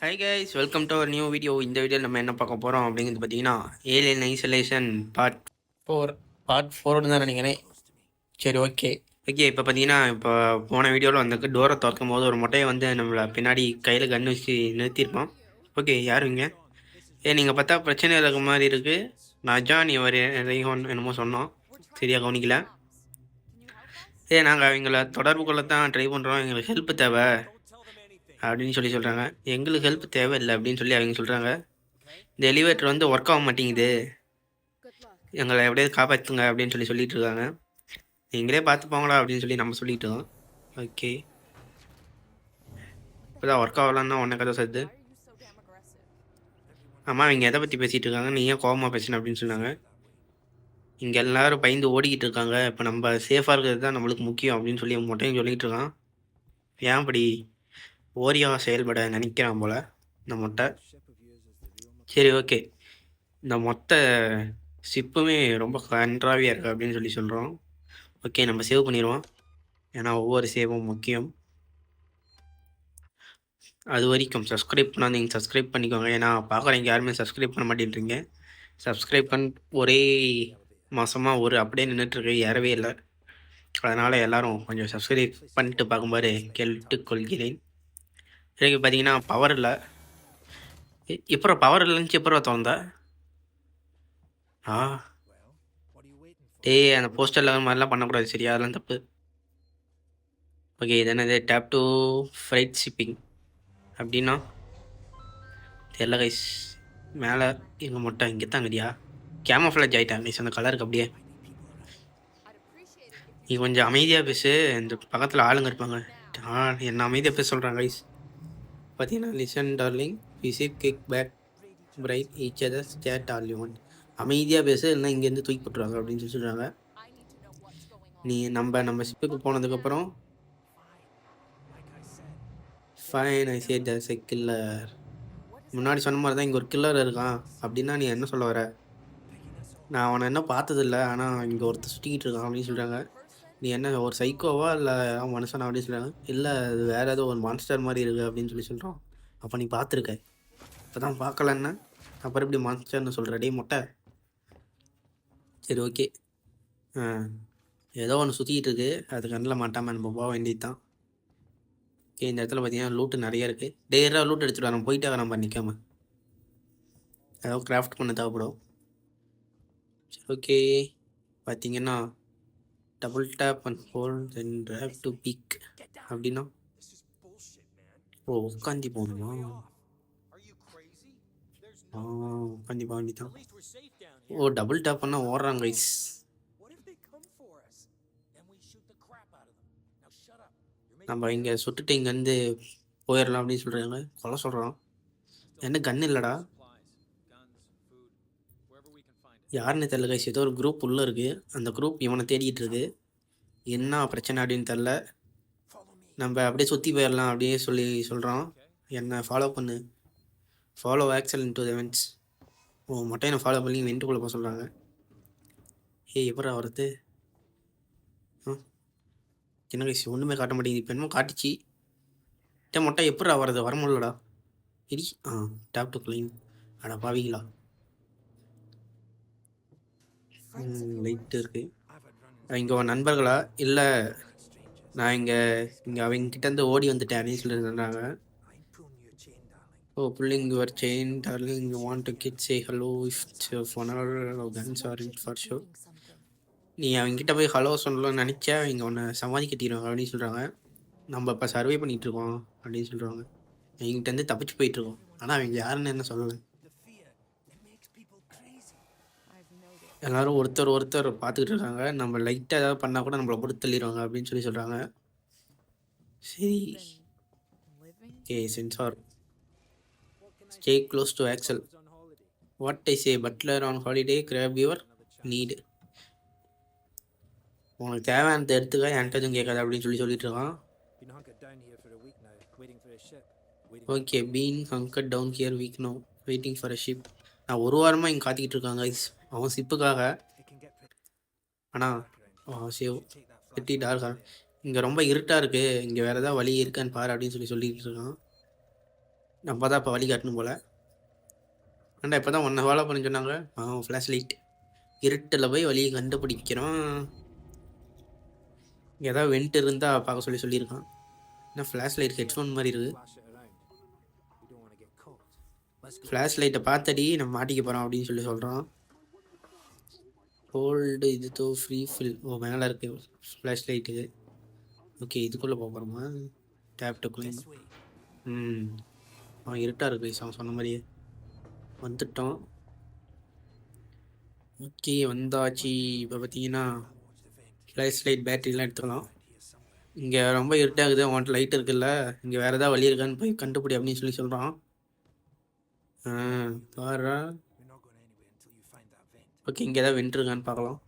Hi guys welcome to our new video இந்த video நம்ம என்ன பார்க்க போகிறோம் அப்படிங்கிறது பார்த்தீங்கன்னா Alien Isolation part four part ஃபோர்னு தான் நினைக்கிறேன். சரி ஓகே ஓகே இப்போ பார்த்தீங்கன்னா இப்போ போன வீடியோவில் வந்து டோரை திறக்கும் போது ஒரு மொட்டையை வந்து நம்மளை பின்னாடி கையில் கன்று வச்சு நிறுத்தியிருப்போம். ஓகே யாருங்க ஏ நீங்கள் பார்த்தா பிரச்சனை இருக்க மாதிரி இருக்குது நஜான் இவர் ரீஹோன் என்னமோ சொன்னோம். சரியாக கவனிக்கல. ஏ நாங்கள் அவங்கள தொடர்பு கொள்ள தான் ட்ரை பண்ணுறோம் எங்களுக்கு ஹெல்ப் தேவை. அப்படின்னு சொல்லி சொல்கிறாங்க எங்களுக்கு ஹெல்ப் தேவையில்லை அப்படின்னு சொல்லி அவங்க சொல்கிறாங்க இந்த எலிவேட்டர் வந்து ஒர்க் ஆக மாட்டேங்குது. எங்களை எப்படியாவது காப்பாற்றுங்க அப்படின்னு சொல்லி சொல்லிட்டு இருக்காங்க. நீங்களே பார்த்து போங்களா அப்படின்னு சொல்லி நம்ம சொல்லிட்டு இருக்கோம். ஓகே இப்போதான் ஒர்க் ஆகலான்னா உன்ன கதை சத்து ஆமாம் அவங்க எதை பற்றி பேசிகிட்டு இருக்காங்க? நீ ஏன் கோபமாக பேசின அப்படின்னு சொன்னாங்க. இங்கே எல்லோரும் பயந்து ஓடிக்கிட்டு இருக்காங்க. இப்போ நம்ம சேஃபாக இருக்கிறது தான் நம்மளுக்கு முக்கியம் அப்படின்னு சொல்லி மொட்டையும் சொல்லிகிட்டு இருக்கான். ஏன் அப்படி? ஓரியா செயல்பட நினைக்கிறான் போல் இந்த மொட்டை சரி ஓகே. இந்த மொத்த சிப்புமே ரொம்ப கன்றாவியாக இருக்குது அப்படின்னு சொல்லி சொல்கிறோம் ஓகே நம்ம சேவ் பண்ணிடுவோம். ஏன்னா ஒவ்வொரு சேவும் முக்கியம். அது வரைக்கும் சப்ஸ்கிரைப் பண்ணாதீங்க சப்ஸ்கிரைப் பண்ணிக்கோங்க. ஏன்னா பார்க்குறீங்க யாருமே சப்ஸ்கிரைப் பண்ண மாட்டேன்றீங்க. சப்ஸ்கிரைப் பண்ண ஒரே மாதமாக ஒரு அப்படியே நின்றுட்டுருக்கு ஏறவே இல்லை. அதனால் எல்லோரும் கொஞ்சம் சப்ஸ்கிரைப் பண்ணிட்டு பார்க்கும்போது கேட்டுக்கொள்கிறேன். எனக்கு பார்த்தீங்கன்னா பவர் இல்லை. இப்போ பவர் இல்லைன்னு எப்போ திறந்த ஆ. டேய் அந்த போஸ்டரில் மாதிரிலாம் பண்ணக்கூடாது. சரியா? அதெல்லாம் தப்பு. ஓகே இது என்னது? டேப் டு ஃப்ரைட் ஷிப்பிங் அப்படின்னா? தெரில கைஸ் மேலே எங்கள் மொட்டை இங்கே தான் கடியா கேமஃப்ளேஜ் ஆகிட்டாங்க கைஸ் அந்த கலருக்கு அப்படியே. நீ கொஞ்சம் அமைதியாக பேசு. இந்த பக்கத்தில் ஆளுங்க இருப்பாங்க. ஆ என்ன அமைதியாக பேச சொல்கிறாங்க கைஸ் பார்த்தீங்கன்னா listen darling visit kick back bright each other state all அமைதியாக பேசு இல்லைன்னா இங்கேருந்து தூக்கி போட்டுருவாங்க அப்படின்னு சொல்லி சொல்கிறாங்க நீ நம்ம நம்ம ஷிப்புக்கு போனதுக்கப்புறம் ஃபைன் ஐ சே தஸ் எ கில்லர் முன்னாடி சொன்ன மாதிரி தான் இங்கே ஒரு கில்லர் இருக்கான். அப்படின்னா நீ என்ன சொல்ல வர? நான் அவனை என்ன பார்த்ததில்ல ஆனால் இங்கே ஒருத்தர் சுற்றிக்கிட்டு இருக்கான் அப்படின்னு சொல்கிறாங்க நீ என்ன ஒரு சைக்கோவா இல்லை மனுஷனா அப்படின்னு சொல்கிறாங்க இல்லை அது வேறு ஏதோ ஒரு மான்ஸ்டர் மாதிரி இருக்குது அப்படின்னு சொல்லி சொல்கிறோம் அப்போ நீ பார்த்துருக்க. இப்போ தான் பார்க்கலன்னா அப்புறம் எப்படி மான்ஸ்டர்னு சொல்கிற டே மொட்டை. சரி ஓகே ஆ ஏதோ ஒன்று சுற்றிக்கிட்டு இருக்கு. அது கண்ணில் மாட்டாமல் நம்ம போக வேண்டியது தான் ஓகே இந்த இடத்துல பார்த்தீங்கன்னா லூட்டு நிறைய இருக்குது டேராக லூட் எடுத்துகிட்டு வரோம் போயிட்டே வரோம் பண்ணிக்காம ஏதோ கிராஃப்ட் பண்ண தேவைப்படும். சரி ஓகே பார்த்தீங்கன்னா double tap and hold then drag to peek அப்படின்னா ஓ உட்காந்தி போகணுமா? ஆ உட்காந்தி போக வேண்டியதான் ஓ டபுள் டேப் பண்ணால் ஓடுறாங்க கைஸ் நம்ம இங்கே சுட்டுட்டு இங்கேருந்து போயிடலாம் அப்படின்னு சொல்கிறாங்க கொலை சொல்கிறோம் என்ன கன் இல்லைடா. யாருன்னு தெரில கைஸ் ஏதோ ஒரு குரூப் உள்ளே இருக்குது அந்த குரூப் இவனை தேடிட்டு இருக்கு என்ன பிரச்சனை அப்படின்னு தெரில நம்ம அப்படியே சுற்றி போயிடலாம் அப்படியே சொல்லி சொல்கிறோம் என்னை ஃபாலோ பண்ணு. Follow Axel into events ஓ மட்டும் என்னை ஃபாலோ பண்ணி வெண்ட்டுக்குள்ளே போக சொல்கிறாங்க ஏய் எப்படா வருது ஆ? சின்ன ஒன்றுமே காட்ட மாட்டேங்குது. இப்போ என்னமோ காட்டுச்சு. டே மொட்டை எப்படா வருது வர முடியலடா. இடி ஆ டேப் டு கிளைம் அடா பாவீங்களா லைட்டு இருக்குது இங்கே உன் நண்பர்களா? இல்லை நான் இங்கே இங்கே அவங்க கிட்டேருந்து ஓடி வந்துட்டேன் சொல்லி சொன்னாங்க ஓ pulling your chain darling you want to kid say hello if one hour guns are it for show நீ அவங்ககிட்ட போய் ஹலோ சொல்லணும்னு நினச்சா அவங்க உன்னை சமாதி கட்டிடுவாங்க அப்படின்னு சொல்கிறாங்க நம்ம இப்போ சர்வே பண்ணிகிட்டு இருக்கோம் அப்படின்னு சொல்கிறாங்க அவங்ககிட்டருந்து தப்பிச்சு போயிட்டுருக்கோம் ஆனால் அவங்க யாருன்னு என்ன சொல்லலை. எல்லாரும் ஒருத்தர் ஒருத்தர் பார்த்துக்கிட்டு இருக்காங்க. நம்ம லைட்டாக ஏதாவது பண்ணால் கூட நம்மளை போட்டு தள்ளிடுவாங்க அப்படின்னு சொல்லி சொல்கிறாங்க சரி. Okay sensor stay close to Axel what I say butler on holiday grab your need உனக்கு தேவையானதை எடுத்துக்க என்கிட்ட எதுவும் கேட்காது அப்படின்னு சொல்லி சொல்லிட்டு இருக்கான். Okay been hunkered down here week no waiting for a ship நான் ஒரு வாரமாக இங்கே காத்திக்கிட்டு இருக்காங்க. அவன் சிப்புக்காக ஆனால் around. சேவ் இங்கே ரொம்ப இருட்டாக இருக்குது இங்கே வேறு ஏதாவது வழி இருக்கான்னு பாரு அப்படின்னு சொல்லி சொல்லிகிட்டு இருக்கான். நம்ம தான் இப்போ வழி காட்டணும் போல். ஏன்டா இப்போ தான் ஒன்றை ஃபாலோ பண்ண சொன்னாங்க? ஆ ஃப்ளாஷ் லைட் இருட்டில் போய் வழியை கண்டுபிடிக்கிறோம். ஏதாவது வெண்ட் இருந்தால் பார்க்க சொல்லி சொல்லியிருக்கான். என்ன ஃப்ளாஷ் லைட் ஹெட்ஃபோன் மாதிரி இருக்குது ஃப்ளாஷ் லைட்டை பார்த்தடி நம்ம மாட்டிக்க போகிறோம் அப்படின்னு சொல்லி சொல்கிறோம் கோல்டு இது தோ ஃப்ரீ ஃபில் ஓ மேலே இருக்கு. ஃப்ளாஷ் லைட்டு ஓகே இதுக்குள்ளே போக போகிறோமா டேப் ம். அவன் இருட்டாக இருக்கு அவன் சொன்ன மாதிரியே. வந்துட்டோம். ஓகே வந்தாச்சு. இப்போ பார்த்தீங்கன்னா ஃப்ளாஷ் லைட் பேட்டரிலாம் எடுத்துக்கலாம். இங்கே ரொம்ப இருட்டாகுது. அவன்கிட்ட லைட் இருக்குல்ல? இங்கே வேறு ஏதாவது வழி இருக்கான்னு போய் கண்டுபிடி அப்படின்னு சொல்லி சொல்கிறான் ஆ பாரு. ஓகே இங்கே ஏதாவது வென்ட்ருக்கான்னு பார்க்கலாம்.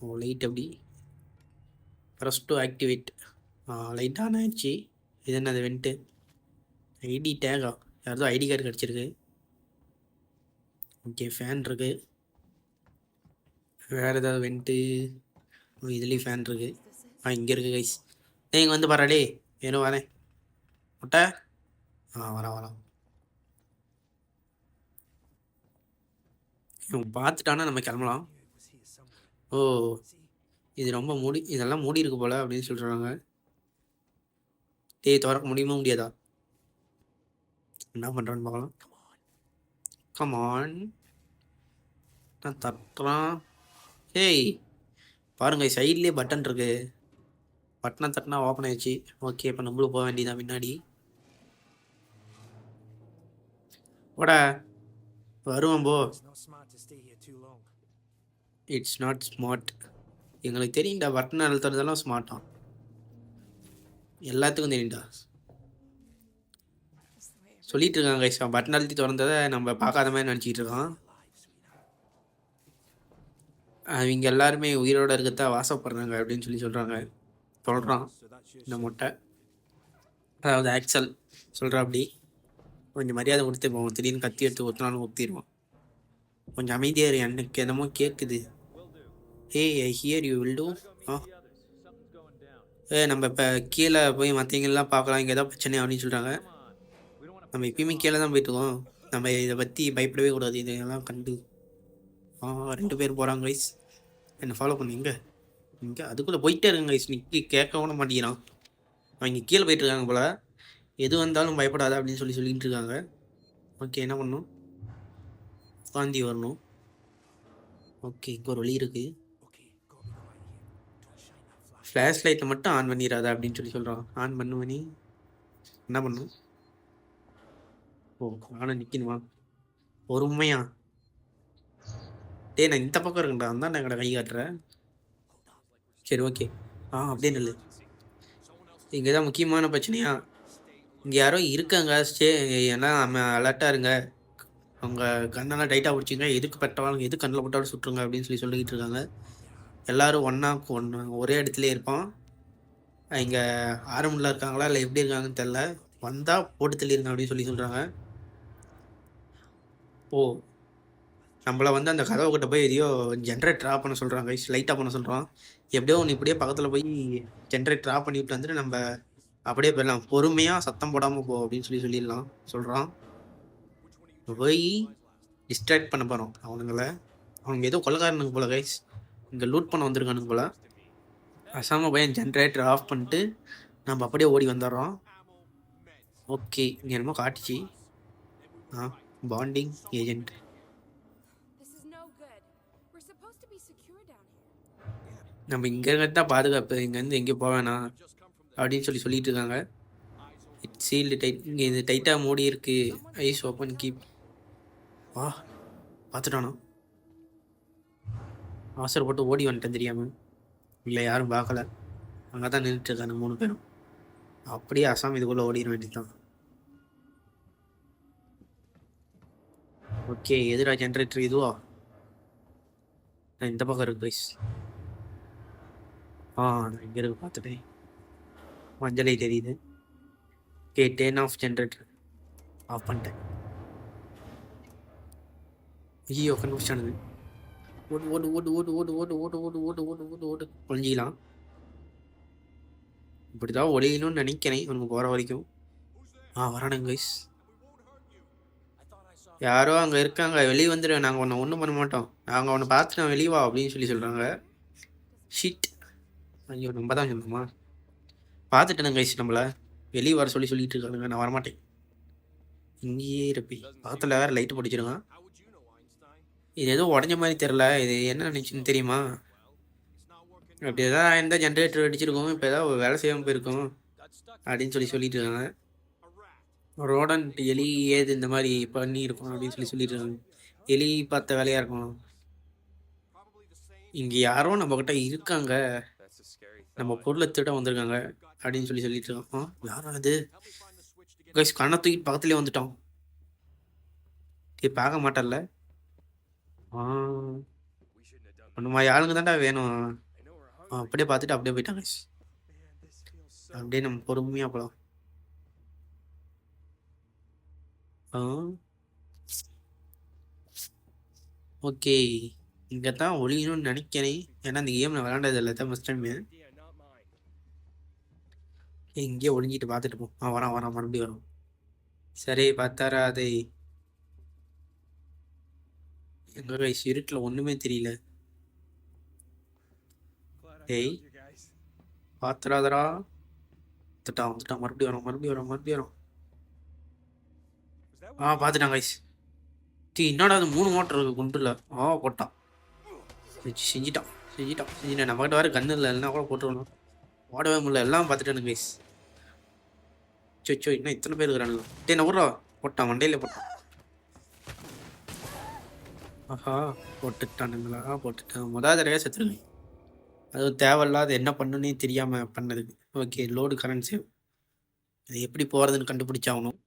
ஓ லைட் அப்படி ப்ரெஸ் டு ஆக்டிவேட் ஆ லைட் ஆன் ஆயிடுச்சு. இது என்னது வென்ட்டு? ஐடி டேகா யாரதோ ஐடி கார்டு கிடச்சிருக்கு. ஓகே ஃபேன் இருக்கு. வேறு ஏதாவது வென்ட்டு? இதுலேயும் ஃபேன் இருக்கு. ஆ இங்கே இருக்கு கைஸ் நீங்கள் இங்கே வந்து பரவாயில்லே வேணும் வரேன். முட்டை? ஆ வரேன் வரேன். இவன் பார்த்துட்டானா நம்ம கிளம்பலாம்? ஓ இது ரொம்ப மூடி இதெல்லாம் மூடி இருக்கு போல அப்படின்னு சொல்கிறாங்க டேய் திறக்க முடியுமா முடியாதா? என்ன பண்ணுறான்னு பார்க்கலாம். கமான் நான் தட்டுறான் ஏய் பாருங்க சைட்லேயே பட்டன் இருக்கு. பட்டனை தட்டினா ஓப்பன் ஆயிடுச்சு. ஓகே இப்போ நம்மளும் போக வேண்டியதான் பின்னாடி ஓட வருவான் போ. இட்ஸ் நாட் ஸ்மார்ட் எங்களுக்கு தெரியும்டா பட்டன் அழுத்துறதெல்லாம் ஸ்மார்ட்டான் எல்லாத்துக்கும் தெரியும்டா. சொல்லிட்டு இருக்காங்க கைஸ் பட்டன் அழுத்தி திறந்ததை நம்ம பார்க்காத மாதிரி நினச்சிக்கிட்டு இருக்கான். அவங்க எல்லாருமே உயிரோட இருக்கத்தான் வாசப்படுறாங்க அப்படின்னு சொல்லி சொல்கிறாங்க சொல்கிறான் இந்த முட்டை. அதாவது ஆக்சல் சொல்கிறா அப்படி கொஞ்சம் மரியாதை கொடுத்து போவோம் திடீர்னு கத்தி எடுத்து ஒத்தினாலும் ஒத்திடுவான் கொஞ்சம் அமைதியாக இரு எனக்கு என்னமோ கேட்குது ஏய் I hear you will do ஆ. ஏ நம்ம இப்போ கீழே போய் மற்றவங்கெல்லாம் பார்க்கலாம் இங்கே ஏதாவது பிரச்சனை அப்படின்னு சொல்கிறாங்க நம்ம எப்பயுமே கீழே தான் போயிட்டுருவோம் நம்ம இதை பற்றி பயப்படவே கூடாது இதெல்லாம் கண்டு. ஆ ரெண்டு பேர் போகிறாங்க கைஸ் என்னை ஃபாலோ பண்ணு இங்கே இங்கே அதுக்குள்ளே போயிட்டே இருங்க கைஸ் நிற்கி கேட்க கூட மாட்டேங்கிறான். அவங்க கீழே போயிட்டுருக்காங்க போல் போல. எது வந்தாலும் பயப்படாத அப்படின்னு சொல்லி சொல்லிட்டு இருக்காங்க ஓகே என்ன பண்ணணும்? உட்காந்தி வரணும். ஓகே இங்கே ஒரு வழி இருக்குது. ஃப்ளாஷ் லைட்டை மட்டும் ஆன் பண்ணிடாத அப்படின்னு சொல்லி சொல்கிறான் ஆன் பண்ணு மணி என்ன பண்ணும் ஓ ஆனால் நிற்கணுமா பொறுமையா. டேய் நான் இந்த பக்கம் இருக்கேன்டா. அந்த நான் எங்கட கை காட்டுறேன் சரி ஓகே. ஆ அப்படியே நில்லு. இங்கே தான் முக்கியமான பிரச்சனையா? இங்கே யாரோ இருக்காங்க ஸ்டே ஏன்னா நம்ம அலர்ட்டாக இருங்க. அவங்க கண்ணெல்லாம் டைட்டாக பிடிச்சிங்க. எதுக்கு பெட்டாலும் எது கண்ணில் போட்டாலும் சுட்டுருங்க அப்படின்னு சொல்லி சொல்லிக்கிட்டு இருக்காங்க. எல்லோரும் ஒன்றா ஒன்று ஒரே இடத்துல இருப்போம். இங்கே ஆரம்பில் இருக்காங்களா இல்லை எப்படி இருக்காங்கன்னு தெரில வந்தால் போட்டு தள்ளிருங்க அப்படின்னு சொல்லி சொல்கிறாங்க ஓ நம்மளை வந்து அந்த கதவை கிட்ட போய் எதையோ ஜென்ரேட்டர் ஆஃப் பண்ண சொல்கிறாங்க லைட்டாக பண்ண சொல்கிறோம் எப்படியோ ஒன்று இப்படியே பக்கத்தில் போய் ஜென்ரேட்டர் ஆஃப் பண்ணி விட்டு வந்துட்டு நம்ம அப்படியே போயிடலாம். பொறுமையாக சத்தம் போடாமல் போ அப்படின்னு சொல்லி சொல்லிடலாம். சொல்கிறான் போய் டிஸ்ட்ராக்ட் பண்ண போகிறோம் அவனுங்கள. அவனுங்க ஏதோ கொள்ளக்காரனுங்க போல கைஸ் இங்கே லூட் பண்ண வந்திருக்கானுங்க போல. அசாம பையன் ஜென்ரேட்டர் ஆஃப் பண்ணிட்டு நம்ம அப்படியே ஓடி வந்துடுறோம். ஓகே இங்கே என்னமோ காட்டுச்சு. A bonding agent. நம்ம இங்கே தான் பாதுகாப்பு. இங்கேருந்து எங்கேயும் போக வேணாம். அப்படின்னு சொல்லி சொல்லிட்டு இருக்காங்க. இட் சீல்டு டைட் இங்கே இது டைட்டாக மூடி இருக்கு. ஐஸ் ஓப்பன் கீப் வா பார்த்துட்டானா அவசரப்பட்டு ஓடி வந்துட்டேன் தெரியாமல் இல்லை யாரும் பார்க்கல. அங்கே தான் நின்றுட்டு இருக்காங்க மூணு பேரும். அப்படியே அசாம் இதுக்குள்ளே ஓடிட வேண்டியதுதான். ஓகே எதிரா ஜென்ரேட்டர் இதுவா? நான் இந்த பக்கம் இருக்கு கைஸ் ஆ நான் இங்கே இருக்கு பார்த்துட்டேன். மஞ்சளை தெரியுது okay turn off generator off பண்ணிட்டேன் ஐயோ கண்டுபிடிச்சானது ஓடு ஓடு ஓடு ஓடு ஓடு ஓடு ஓடு ஓடு ஓடு ஓடு ஓடு ஓடு ஒழிஞ்சிக்கலாம் இப்படி தான் ஒழியணும்னு நினைக்கிறேன் உனக்கு போகிற வரைக்கும் ஆ வரானுங்க கைஸ் யாரோ அங்கே இருக்காங்க வெளியே வந்துடுவேன் நாங்கள் ஒன்று ஒன்றும் பண்ண மாட்டோம் நாங்கள் அவனை பார்த்து நான் வெளியே வா அப்படின்னு சொல்லி சொல்கிறாங்க ஷீட் ஐயோ நம்ம தான் சொல்லணுமா பார்த்துட்டேன் கைஸ் நம்மள. வெளியே வர சொல்லி சொல்லிட்டு இருக்காங்க நான் வரமாட்டேன். இங்கேயே இருப்பி பக்கத்தில் வேறு லைட்டு பிடிச்சிருங்க இது ஏதோ உடஞ்ச மாதிரி தெரில இது என்ன நினச்சுன்னு தெரியுமா? அப்படி ஏதாவது எந்த ஜென்ரேட்டர் அடிச்சிருக்கோம் இப்போ ஏதாவது வேலை செய்யாமல் போயிருக்கோம். அப்படின்னு சொல்லி சொல்லிட்டு இருக்காங்க. ரோடன்ட் எலி ஏது இந்த மாதிரி பண்ணியிருக்கோம் அப்படின்னு சொல்லி சொல்லிட்டு இருக்காங்க. எலி பார்த்த வேலையாக இருக்கும். இங்கே யாரோ நம்மக்கிட்ட இருக்காங்க. நம்ம பொருளை திருட வந்திருக்காங்க. அப்படின்னு சொல்லி சொல்லிட்டு இருக்கோம் ஆ, அது கைஸ் கண்ணை தூக்கிட்டு பக்கத்துலேயே வந்துட்டோம் ஏய் பார்க்க மாட்டல நம்ம ஆளுங்க தான்டா வேணும். அப்படியே பார்த்துட்டு அப்படியே போயிட்டாங்க அப்படியே நம்ம பொறுமையாக போகலாம் ஆ. ஓகே. இங்கே தான் ஒழியணும்னு நினைக்கிறேன். ஏன்னா இந்த கேம் நான் விளாண்டது இல்லை தான் ஃபஸ்ட் டைம் எங்கேயோ ஒழுங்கிட்டு பார்த்துட்டு போ. ஆ வரான் வரான் மறுபடியும் வரும் சரி பார்த்தாரா அதை எங்க கைஸ் இருட்டில் ஒன்றுமே தெரியல. டேய் பார்த்துடாதரா வந்துட்டான் வந்துட்டான். மறுபடியும் வரும் மறுபடியும் வரும் மறுபடியும் வரும் ஆ பார்த்துட்டான் கைஸ் டீ என்னடா அது மூணு மோட்டர் இருக்கு குண்டுல. ஆ போட்டான். செஞ்சிட்டான் செஞ்சிட்டான் செஞ்சிட்டேன். நம்மகிட்ட வேறு கண்ணு இல்லை இல்லைன்னா கூட போட்டுருவோம் ஓடவே முடியல. எல்லாம் பார்த்துட்டானு கைஸ் சொச்சோ இன்னும் இத்தனை பேர் இருக்கிறானுங்க டே நான் விட்றா போட்டான் மண்டையில போட்டான் ஆஹா போட்டுட்டானுங்களா போட்டுட்டான் முதல் தடவையாக செத்துருங்க அது தேவையில்லாத என்ன பண்ணுன்னே தெரியாமல் பண்ணதுக்கு ஓகே லோடு கரண்ட் சேவ் அது எப்படி போகிறதுன்னு கண்டுபிடிச்சாகணும்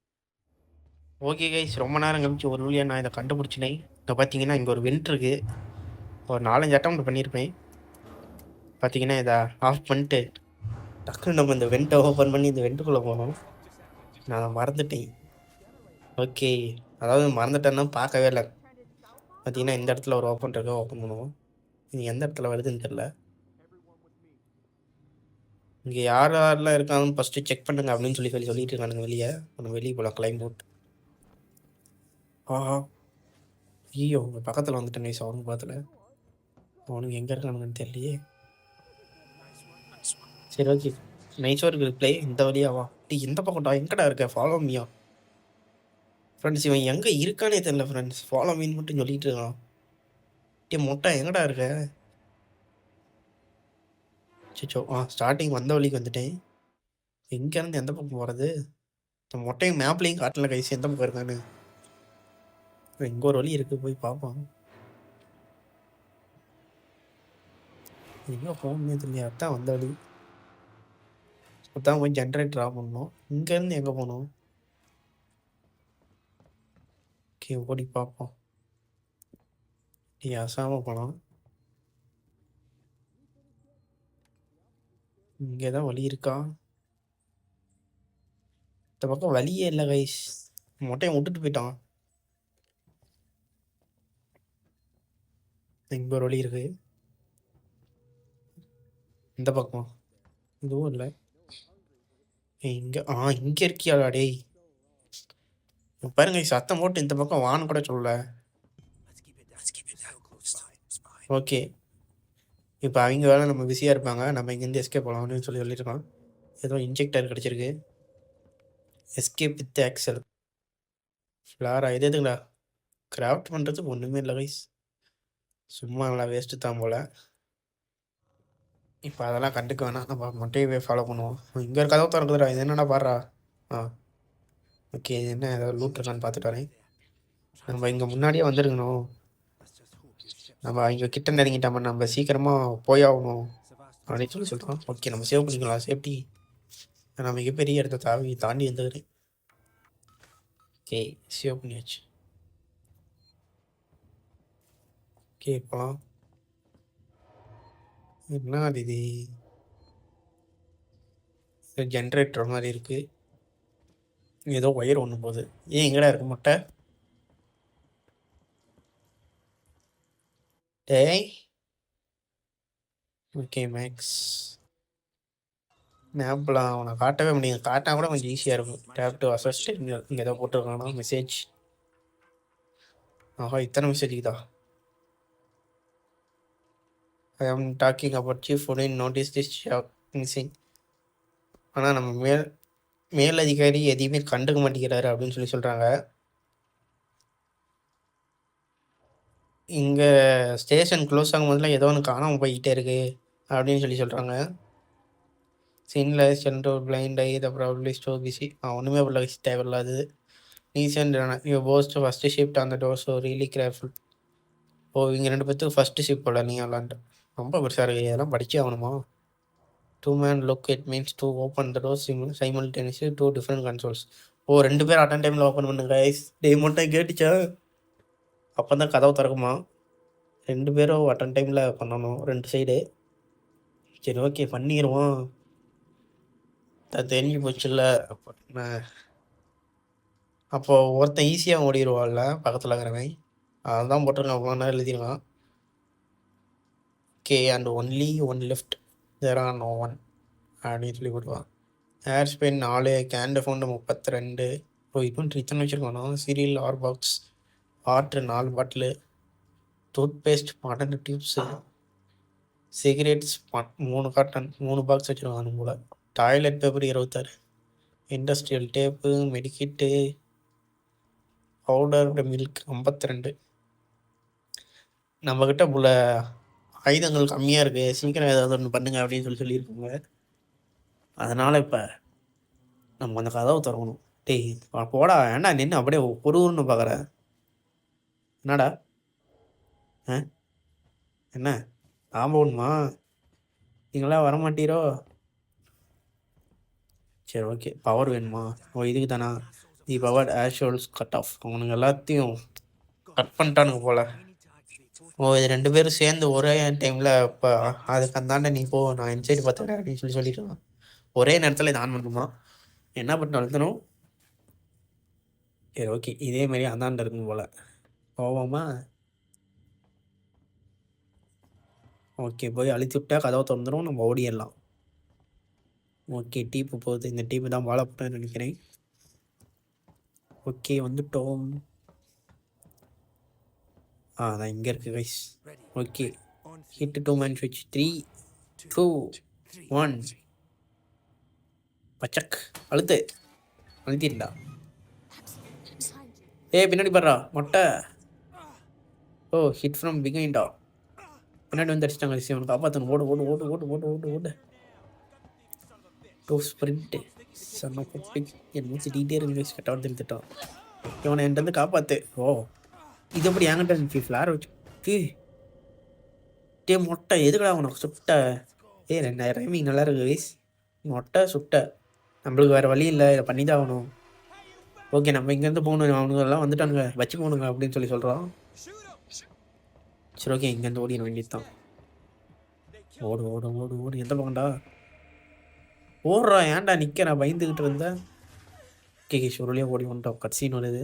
ஓகே கைஸ் ரொம்ப நேரம் கழிச்சு ஒரு வழியாக நான் இதை கண்டுபிடிச்சினேன். இப்போ பார்த்தீங்கன்னா இங்கே ஒரு வெண்ட் இருக்குது ஒரு நாலஞ்சு அட்டம் பண்ணியிருப்பேன். பார்த்தீங்கன்னா இதை ஆஃப் பண்ணிட்டு டக்குன்னு நம்ம இந்த வெண்ட்டை ஓப்பன் பண்ணி இந்த வெண்ட்டுக்குள்ளே போகணும். நான் மறந்துட்டேன். ஓகே. அதாவது மறந்துட்டேன்னா பார்க்கவே இல்லை. பார்த்தீங்கன்னா இந்த இடத்துல ஒரு ஓப்பன் இருக்கு ஓப்பன் பண்ணுவோம். இது எந்த இடத்துல வருதுன்னு தெரில இங்கே யார் யாரெல்லாம் இருக்காங்கன்னு ஃபஸ்ட்டு செக் பண்ணுங்க அப்படின்னு சொல்லி சொல்லி சொல்லிட்டு இருக்கானுங்க வெளியே. நம்ம வெளியே போகலாம் கிளைம் போட் ஆஹா ஐயோ உங்கள் பக்கத்தில் வந்துட்டேன் நைஸ் அவனுக்கு பார்த்துல அவனுக்கு எங்கே இருக்கானுங்கன்னு தெரியலையே. சரி ஓகே நைஸாக இருக்கு ப்ளே இந்த வழியாவா டீ இந்த பக்கம்டா எங்கடா இருக்க? ஃபாலோ மியா ஃப்ரெண்ட்ஸ் இவன் எங்கே இருக்கானே தெரில ஃப்ரெண்ட்ஸ் ஃபாலோ மீன் மட்டும் சொல்லிட்டு இருக்கான். டே மொட்டை எங்கடா இருக்க? சிச்சோ ஆ ஸ்டார்டிங் வந்த வழிக்கு வந்துட்டேன். எங்கேருந்து எந்த பக்கம் போகிறது இந்த மொட்டையும் மேப்லேயும் காட்டில் கைசி எந்த பக்கம் இருக்கான்னு. எங்கே ஒரு வழி இருக்குது போய் பார்ப்போம். எங்கே போகணுமே தெரியல அதான் வந்த வழி. அதான் போய் ஜென்ரேட்டர் ஆஃப் பண்ணணும். இங்கேருந்து எங்கே போகணும்? ஓகே ஓடி பார்ப்போம். நீ அசாம போகலாம் இங்கே தான் வழி இருக்கா? இந்த பக்கம் வழியே இல்லை கைஸ் மொட்டையை விட்டுட்டு போயிட்டான். இங்கே ஒரு வழி இருக்கு. இந்த பக்கம். இதுவும் இல்லை. இங்கே ஆ இங்கே இருக்கியாடா டேய். பாருங்க சத்தம் போட்டு இந்த பக்கம் வான்னு கூட சொல்லல. ஓகே. இப்போ அவங்க வேலை நம்ம பிஸியாக இருப்பாங்க. நம்ம இங்கேருந்து எஸ்கேப் போகலாம்னு சொல்லி சொல்லியிருக்கோம். ஏதோ இன்ஜெக்டர் கிடச்சிருக்கு. எஸ்கேப் வித் ஆக்சல் ஃப்ளாரா இது எதுங்களா கிராஃப்ட் பண்ணுறதுக்கு ஒன்றுமே இல்லை கைஸ் சும்மா நல்லா வேஸ்ட்டு தான் போல். இப்போ அதெல்லாம் கண்டுக்க வேணாம். நம்ம மொட்டையவே ஃபாலோ பண்ணுவோம். இங்கே ஒரு கதவு திறக்குதுடா. இது என்னடா பாடுறா? ஆ. ஓகே இது என்ன? ஏதாவது லூட் இருக்கான்னு பார்த்துட்டு வரேன். நம்ம இங்கே முன்னாடியே வந்துருக்கணும். நம்ம இங்கே கிட்ட நெருங்கிட்டாம? நம்ம சீக்கிரமாக போயாகணும் அப்படின்னு சொல்லி சொல்கிறோம் ஓகே நம்ம சேவ் பண்ணிக்கலாம். சேஃப்டி நான் மிகப்பெரிய இடத்த தாவி தாண்டி வந்துக்கிறேன் ஓகே சேவ் பண்ணியாச்சு. ஓகே போகலாம் என்ன இது ஜென்ரேட்டர் மாதிரி இருக்குது ஏதோ ஒயர் ஒன்று போகுது. ஏன் எங்கடா இருக்கு முட்டை? டேய். ஓகே மேக்ஸ் மேப்லாம் அவனை காட்டவே முடியும் காட்டினா கூட கொஞ்சம் ஈஸியாக இருக்கும். டேப் டு அசஸ்ட் இங்கே இங்கே ஏதோ போட்டிருக்கானா மெசேஜ் ஆஹா இத்தனை மெசேஜ் இதா I am talking about chief உடன் நோட்டீஸ் திஸ் மிஸ்ஸிங் ஆனால் நம்ம மேல் மேலதிகாரி எதையுமே கண்டுக்க மாட்டேங்கிறாரு அப்படின்னு சொல்லி சொல்கிறாங்க இங்கே ஸ்டேஷன் க்ளோஸ் ஆகும் போதில் ஏதோ ஒன்று காணாமல் போய்கிட்டே இருக்கு அப்படின்னு சொல்லி சொல்கிறாங்க சீனில் Santro blind I the probably stow busy ஒன்றுமே உள்ள தேவையில்லாது நீசன் யூ போஸ்ட் ஃபஸ்ட்டு ஷிஃப்ட் அந்த டோர் ஸோ ரியலி கேர்ஃபுல் ஓ இவங்க ரெண்டு பேர்த்துக்கு ஃபஸ்ட்டு ஷிஃப்ட் போல நீங்கள் விளாண்டு ரொம்ப பெருசாக இருக்கு. இதெல்லாம் படிச்சே ஆகணுமா? Two man look it means to open the door sim simultaneously two different consoles ஓ ரெண்டு பேர் அட்டன் டைமில் ஓப்பன் பண்ணுங்க guys. டே மட்டும் கேட்டுச்சா? அப்போ தான் கதவு திறக்குமா? ரெண்டு பேரும் அட்டன் டைமில் பண்ணணும் ரெண்டு சைடு சரி ஓகே பண்ணிடுவோம் அது தெரிஞ்சு போச்சுல்ல. அப்போ அப்போது ஒருத்தன் ஈஸியாக ஓடிடுவாள்ல பக்கத்தில் இருக்கிறவன். அதுதான் போட்டிருக்கான் அவ்வளோ நேரம் எழுதிருக்கான். K and only one left there are no one அப்படின்னு சொல்லி போடுவான் ஹேர் ஸ்பென் நாலு கேண்ட ஃபோண்டு முப்பத்தி ரெண்டு ஓ இப்போ இத்தனை வச்சுருக்கோம். சீரியல் ஆர் பாக்ஸ் வாட்ரு நாலு பாட்டிலு டூத் பேஸ்ட் பன்னெண்டு டியூப்ஸு சிகரெட்ஸ் மூணு காட்டன் மூணு பாக்ஸ் வச்சுருவாங்க போல். டாய்லெட் பேப்பர் இருபத்தாறு. Industrial tape medkit powder milk ஐம்பத்தி ரெண்டு நம்மக்கிட்ட போல ஆயுதங்கள் கம்மியாக இருக்குது சீக்கிரம் ஏதாவது ஒன்று பண்ணுங்க அப்படின்னு சொல்லி சொல்லியிருக்காங்க. அதனால் இப்போ நம்ம அந்த கதவை திறக்கணும். டேய் போடா ஏன்டா நின்று அப்படியே ஒரு ஊர்னு பார்க்குற என்னடா? ஆ? என்ன? ஆமாம்மா நீங்களாம் வரமாட்டீரோ சரி ஓகே. பவர் வேணுமா? ஓ இதுக்கு தானா? The power assholes cut off. அவனுங்க எல்லாத்தையும் கட் பண்ணிட்டானுங்க போல. ஓ இது ரெண்டு பேரும் சேர்ந்து ஒரே டைமில் இப்போ அதுக்கு அந்தாண்ட நீ போ நான் இன்சைடு பார்த்துக்கிறேன் அப்படின்னு சொல்லி சொல்லிட்டு ஒரே நேரத்தில் இது ஆன் பண்ணுமா? என்ன பண்ண அழுத்தணும்? சரி ஓகே இதே மாதிரி அந்தாண்ட இருக்கும் போல். போவோமா? ஓகே போய் அழுத்தி விட்டா கதவை திறந்துடும் நம்ம ஓடிடலாம். ஓகே டீப்பு போகுது. இந்த டீப்பு தான் வாழப்பட்டேன்னு நினைக்கிறேன். ஓகே வந்துட்டோம். ஆ அதான் இங்கே இருக்கு guys okay hit two man ஸ்விட்ச் த்ரீ டூ ஒன் பச்சக். அழுத்து. அழுத்திடா ஏய் பின்னாடி பாடுறா மொட்டை. ஓ ஹிட் ஃப்ரம் பிகைண்டா பின்னாடி வந்து அடிச்சிட்டாங்க ரிசி அவனை காப்பாற்றணும் ஓடு ஓடு ஓடு ஓடு ஓடு ஓடு ஓடு. டூ ஸ்ப்ரிண்ட்டு சன்ன என் மூச்சு டீட்டே இருக்கு கட்டாவது திருத்திட்டான் இவனை என்கிட்ட காப்பாத்து. ஓ. இது எப்படி என்கிட்ட இருந்துச்சு ஃப்ளார் வச்சு டே மொட்டை. எதுக்குடா உனக்கு சுட்ட? ஏ ரெண்டாயிரம் ரைமிங் நல்லா இருக்கு வயசு மொட்டை சுட்ட. நம்மளுக்கு வேறு வழி இல்லை இதை பண்ணி தான் ஆகணும். ஓகே நம்ம இங்கேருந்து போகணும். அவனுங்க எல்லாம் வந்துட்டானுங்க. வச்சு போகணுங்க அப்படின்னு சொல்லி சொல்கிறோம் சரி ஓகே இங்கேருந்து ஓடிட வேண்டியது தான் ஓடு ஓடு ஓடு ஓடு. எந்த பக்கம்டா? ஓடுறா ஏன்டா நிற்கிற பயந்துக்கிட்டு இருந்தேன் கே கே ஷொருளியாக ஓடி வந்துட்டோம். கட்சின்னு வருது.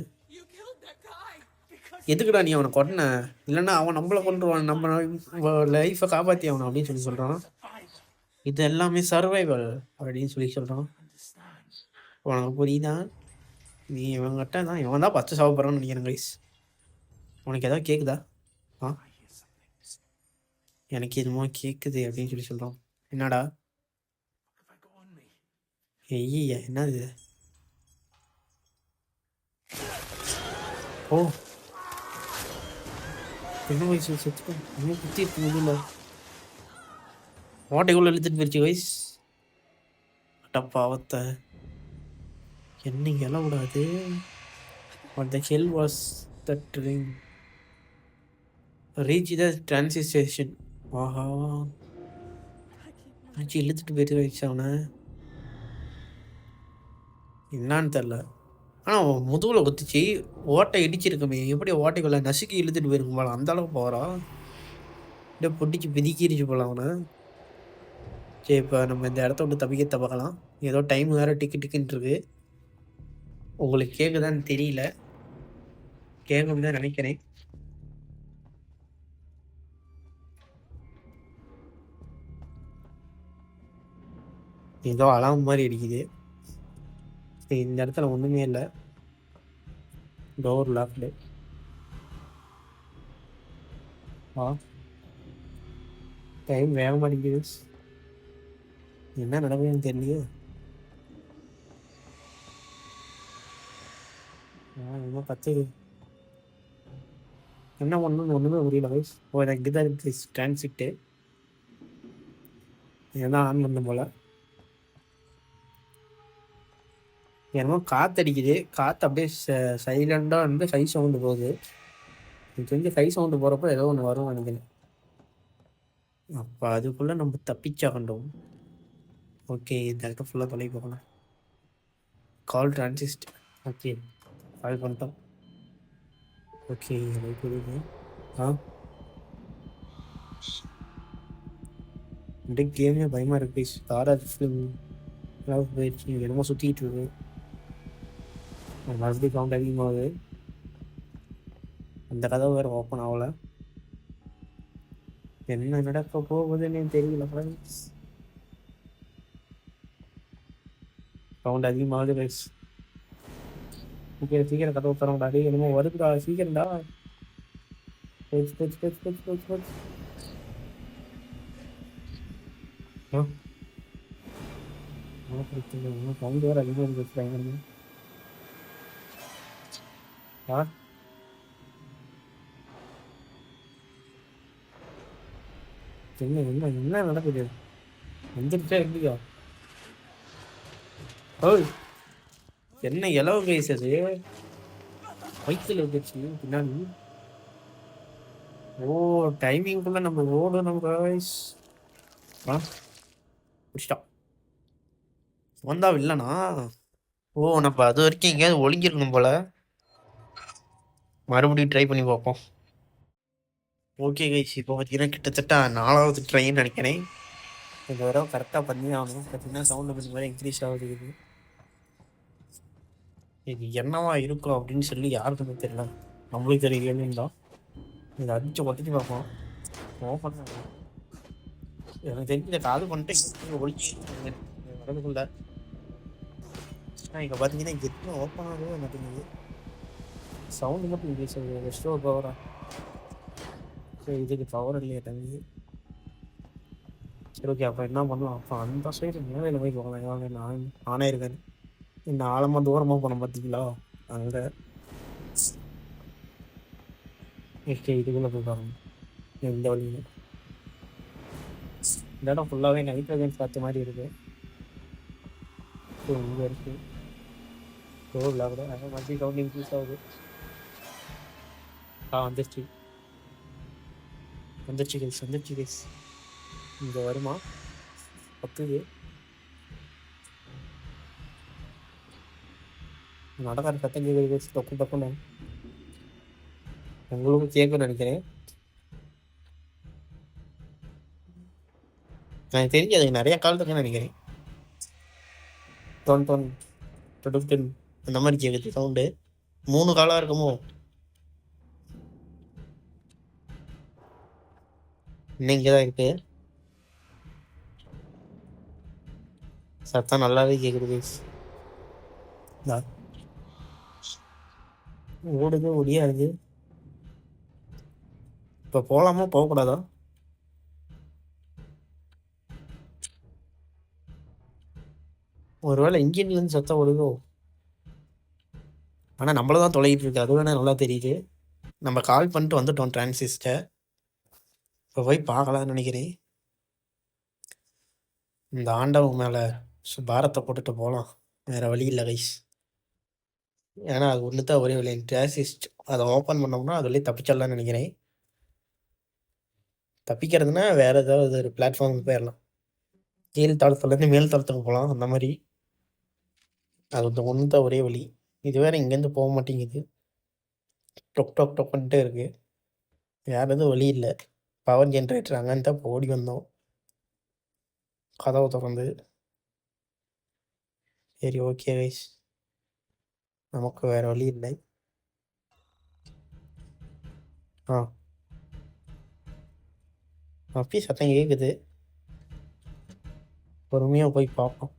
எதுக்குடா நீ அவனை கொட்டின இல்லைன்னா அவன் நம்மளை கொண்டுருவான் நம்ம லைஃப்பை காப்பாற்றி அவனை அப்படின்னு சொல்லி சொல்கிறான் இது எல்லாமே சர்வைவல் அப்படின்னு சொல்லி சொல்கிறான் உனக்கு புரியுதா? நீ இவங்கிட்ட தான் இவன் தான் பச்சை சாப்பிட்றான்னு நினைக்கிறேன் கைஸ் உனக்கு ஏதாவது கேட்குதா ஆ? எனக்கு என்னமோ கேட்குது அப்படின்னு சொல்லி சொல்கிறோம் என்னடா? ஐயா என்னது? ஓ. என்ன வயசு செத்துட்டோம் என்ன குத்தி இருக்கு முடியல ஓட்டைக்குள்ள இழுத்துட்டு போயிடுச்சு வயசு அட்டப்பாவத்தை என்ன இல விடாது What hell was the drink reach the the transit ஆஹா ஆச்சு இழுத்துட்டு போயிட்டு வச்சு அவனை என்னான்னு தெரில ஆனால் அவன் முதுகில் ஒத்துச்சு ஓட்டை இடிச்சிருக்குமே எப்படி ஓட்டைக்குள்ள நசுக்கி இழுத்துட்டு போயிருக்கும் போல அந்த அளவுக்கு போகிறான் அப்படியே பொட்டிச்சு பிதிக்கிடுச்சு போல அவனை. சரி இப்போ நம்ம இந்த இடத்த விட்டு தப்பிக்க தப்பக்கலாம். ஏதோ டைம் வேறு டிக்கு டிக்குன்னு இருக்கு. உங்களுக்கு கேட்குதான்னு தெரியல. கேட்கும் தான் நினைக்கிறேன். ஏதோ அலாம் மாதிரி அடிக்குது. இந்த இடத்துல ஒன்றுமே இல்லை. டோர் லாக்டு ஆ டைம் வேக மாட்டேங்குது என்ன நடக்குதுன்னு தெரியலையே. ஆ இன்னும் என்ன பண்ணணும்னு ஒன்றுமே புரியல கைஸ் ஓ எனக்கு தான் இருக்குது டிரான்சிட்டு இதான் ஆன் பண்ண போல். என்னமோ காற்றடிக்குது காற்று அப்படியே சைலண்டாக வந்து ஹை சவுண்டு போகுது. எனக்கு தெரிஞ்சு ஹை சவுண்டு போகிறப்போ ஏதோ ஒன்று வரும் நினைக்கிறேன். அப்போ அதுக்குள்ளே நம்ம தப்பிச்சாகண்டோம் ஓகே இந்த இடத்த ஃபுல்லாக தொலை போகணும். கால் டிரான்சிஸ்ட் ஓகே கால் பண்ணிட்டோம். ஓகே புரியுது. ஆ? இந்த கேமே பயமாக இருக்கு. ப்ளீஸ் ஃபிலிம் போயிடுச்சு. என்னமோ சுற்றிக்கிட்டு இருக்கு. மறுபடியும் கவுண்ட் அதிகமாகுது அந்த கதவு வேறு ஓப்பன் ஆகல. என்ன நடக்க போகுதுன்னு தெரியல ஃப்ரெண்ட்ஸ் கவுண்ட் அதிகமாகுது ஃப்ரெண்ட்ஸ் சீக்கிரம் சீக்கிரம் கதவு தரங்கடா டேய் என்னமோ வருதுடா. சீக்கிரம்டா. போச்சு போச்சு போச்சு போச்சு போச்சு போச்சு ஆ? சவுண்ட் வேறு அதிகமாக இருக்கு பயங்கரமா. ஆ என்ன என்ன என்ன நடக்குது? வந்துருச்சா இல்லையா ஓய் என்ன இலவு பேசுது வயிற்றுல வந்துருச்சு பின்னாடி. ஓ டைமிங்குள்ள நம்ம ஓடணும் வாய்ஸ் ஆ பிடிச்சிட்டோம். வந்தா இல்லைனா ஓ நம்ம அது வரைக்கும் எங்கேயாவது ஒளிஞ்சிருக்கணும் போல. மறுபடியும் ட்ரை பண்ணி பார்ப்போம். ஓகே கைஸ் இப்போ பார்த்தீங்கன்னா கிட்டத்தட்ட நாலாவது ட்ரைன்னு நினைக்கிறேன். இந்த தடவை கரெக்டாக பண்ணி ஆகணும். பார்த்தீங்கன்னா சவுண்ட் கொஞ்சம் மாதிரி இன்க்ரீஸ் ஆகுது. இது இது என்னவா இருக்கும் அப்படின்னு சொல்லி யாருக்குமே தெரியல. நம்மளுக்கு தெரிய தெரியலன்னு தான் இதை அடிச்சு ஒத்திட்டு பார்ப்போம். ஓப்பன் எனக்கு தெரிஞ்ச இந்த காது பண்ணிட்டு ஒழிச்சு வரதுக்குள்ள. ஆனால் இங்கே பார்த்தீங்கன்னா எத்தனை ஓப்பன் ஆகவே மாட்டேங்குது சவுண்டு மட்டும் இன்க்ரீஸ் ஆகுது ஸ்டோ பவரா சரி இதுக்கு பவர் இல்லையா தம்பி. சரி ஓகே அப்போ என்ன பண்ணலாம்? அப்போ அந்த சைடு மேலே போய் போகலாம். வாங்க நான் நானே இருக்கேன். இந்த ஆழமாக தூரமாக போன பார்த்தீங்களா அங்கே. ஓகே இதுக்குள்ளே போய் பாருங்க. இந்த வழியில் இந்த இடம் ஃபுல்லாகவே நைட்ரஜன் பார்த்த மாதிரி இருக்கு. ஸோ இங்கே இருக்குது ஸோ கூட அதே மாதிரி கவுண்ட் இன்க்ரீஸ் ஆகுது. ஆ வந்துருச்சு. வந்துருச்சு கைஸ் வந்துருச்சு கைஸ் இங்கே வருமா? பத்துது நடக்கிற சத்தம் கேட்குது கைஸ் டொக்கு டக்குன்னு. உங்களுக்கும் கேட்கும்னு நினைக்கிறேன். எனக்கு தெரிஞ்சு அதுக்கு நிறைய கால் நினைக்கிறேன். டொன் டொன் டுடுக்டுன் அந்த மாதிரி கேட்குது சவுண்டு மூணு காலாக இருக்குமோ? இன்னைக்கு தான் இருக்கு. சத்தம் நல்லாவே கேட்குது கைஸ் ஓடுது ஒடியாருது இப்போ போகலாமா போகக்கூடாதா? ஒருவேளை இன்ஜின்லேருந்து சத்தம் ஓடுதோ? ஆனால் நம்மள தான் தொலைகிட்டு இருக்கு அது வேணா நல்லா தெரியுது. நம்ம கால் பண்ணிட்டு வந்துட்டோம் டிரான்சிஸ்டர் இப்போ போய் பார்க்கலான்னு நினைக்கிறேன். இந்த ஆண்டவன் மேலே பாரத்தை போட்டுட்டு போகலாம் வேறு வழி இல்லை கைஸ் ஏன்னா அது ஒன்று தான் ஒரே வழி. டேசிஸ்ட் அதை ஓப்பன் பண்ணோம்னா அது வழியே தப்பிச்சிடலாம்னு நினைக்கிறேன். தப்பிக்கிறதுனா வேறு ஏதாவது ஒரு பிளாட்ஃபார்முக்கு போயிடலாம். கீழ் தளத்துலேருந்து மேல் தளத்துக்கு போகலாம் அந்த மாதிரி. அது வந்து ஒன்று தான் ஒரே வழி. இது வேறு இங்கேருந்து போக மாட்டேங்குது. டொக் டொக் டொக்குன்ட்டே இருக்குது வேறு எதுவும் வழி இல்லை. பவர் ஜென்ரேட்டர் அங்கே தான் இப்போ ஓடி வந்தோம் கதவை திறந்து சரி ஓகே வைஸ் நமக்கு வேறு வழி இல்லை ஆ அப்பயே சத்தம் கேட்குது பொறுமையாக போய் பார்ப்போம்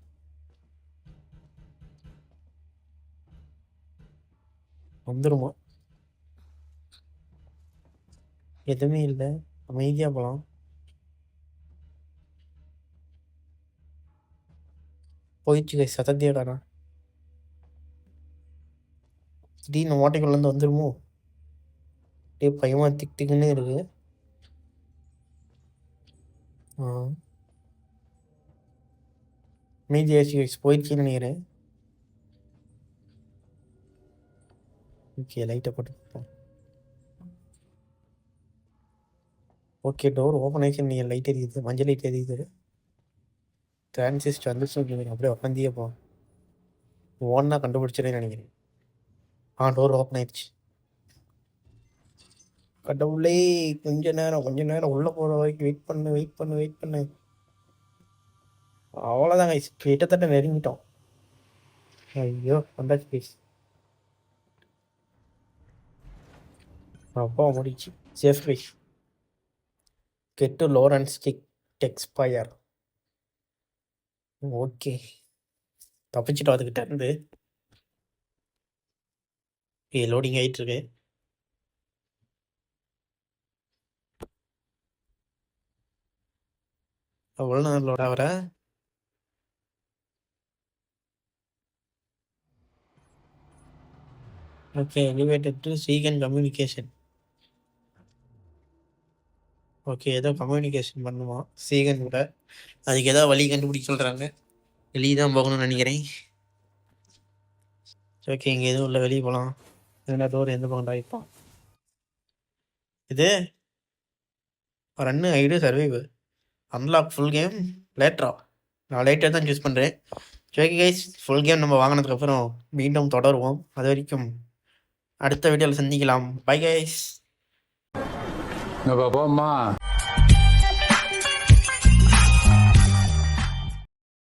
வந்துருமா எதுவுமே இல்லை அமைதியாக போகலாம் போயிடுச்சு கை சத்தத்தையடாண்ணா திடீர்னு ஓட்டைக்குள்ளேருந்து வந்துடுமோ அப்படியே பயமாக திக் திக்குன்னு இருக்கு. ஆ. மீதி ஏசி கைஸ் போயிடுச்சுன்னு நினைக்கிறேன். ஓகே லைட்டை போட்டு ஓகே டோர் ஓப்பன் ஆகிச்சு நீங்கள் லைட் எரியுது மஞ்சள் லைட் எரியுது. டிரான்சிஸ்டர் வந்து சொல்லுங்க அப்படியே உட்காந்தியே போ. ஓன்னா கண்டுபிடிச்சிடேன்னு நினைக்கிறேன். ஆ டோர் ஓப்பன் ஆயிடுச்சு. கடவுளே கொஞ்ச நேரம் கொஞ்ச நேரம் உள்ளே போகிற வரைக்கும் வெயிட் பண்ணு வெயிட் பண்ணு வெயிட் பண்ணு. அவ்வளோதாங்க கிட்டத்தட்ட நெருங்கிட்டோம். ஐயோ வந்தாச்சு கைஸ் அப்பா முடிச்சு சேஃப் கைஸ் கெட்டு லோரன்ஸ் கிக் டெக்ஸ்பயர் ஓகே. தப்பிச்சிட்டோம் அதுக்கிட்ட இருந்து. லோடிங் ஆயிட்டு இருக்கு. எவ்வளோ நேரம் லோட் ஆகிற? Okay elevated to Seegson communication okay ஏதோ கம்யூனிகேஷன் பண்ணுமா? சீகன் கூட. அதுக்கு ஏதோ வழி கண்டுபிடிக்க சொல்கிறாங்க வெளியே தான் போகணும்னு நினைக்கிறேன். ஓகே இங்கே எதுவும் இல்லை. வெளியே போகலாம் என்ன டோர் எந்த பக்கம் இப்போ இது? Run hide survive unlock full game later நான் லேட்டாக தான் சூஸ் பண்ணுறேன் ஓகே கைஸ் ஃபுல் கேம் நம்ம வாங்கினதுக்கப்புறம் மீண்டும் தொடருவோம். அது வரைக்கும் அடுத்த வீடியோவில் சந்திக்கலாம். பை கைஸ் நம்ம போமா